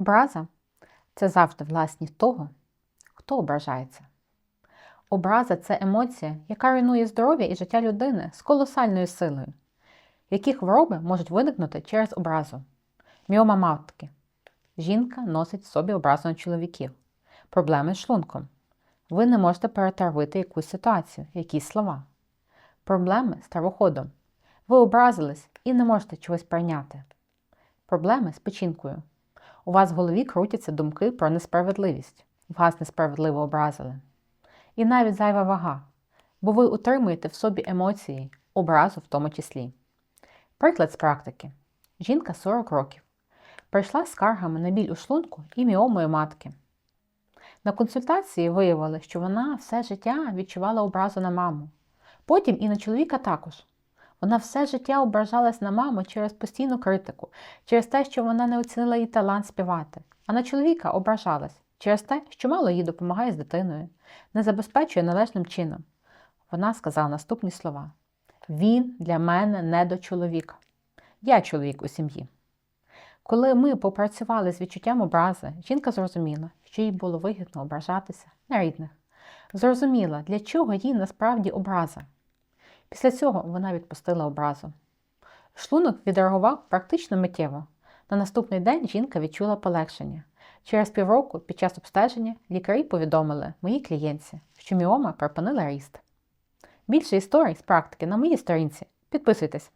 Образа це завжди власність того, хто ображається. Образа це емоція, яка руйнує здоров'я і життя людини з колосальною силою, які хвороби можуть виникнути через образу. Міома матки. Жінка носить в собі образу на чоловіків. Проблеми з шлунком. Ви не можете перетравити якусь ситуацію, якісь слова. Проблеми з травоходом. Ви образились і не можете чогось прийняти. Проблеми з печінкою. У вас в голові крутяться думки про несправедливість. Вас несправедливо образили. І навіть зайва вага, бо ви утримуєте в собі емоції, образу в тому числі. Приклад з практики. Жінка 40 років. Прийшла з скаргами на біль у шлунку і міомою матки. На консультації виявили, що вона все життя відчувала образу на маму. Потім і на чоловіка також. Вона все життя ображалась на маму через постійну критику, через те, що вона не оцінила її талант співати. А на чоловіка ображалась через те, що мало їй допомагає з дитиною, не забезпечує належним чином. Вона сказала наступні слова: Він для мене не до чоловіка. Я чоловік у сім'ї. Коли ми попрацювали з відчуттям образи, жінка зрозуміла, що їй було вигідно ображатися на рідних. Зрозуміла, для чого їй насправді образа. Після цього вона відпустила образу. Шлунок відреагував практично миттєво. На наступний день жінка відчула полегшення. Через півроку під час обстеження лікарі повідомили моїй клієнтці, що міома припинила ріст. Більше історій з практики на моїй сторінці. Підписуйтесь!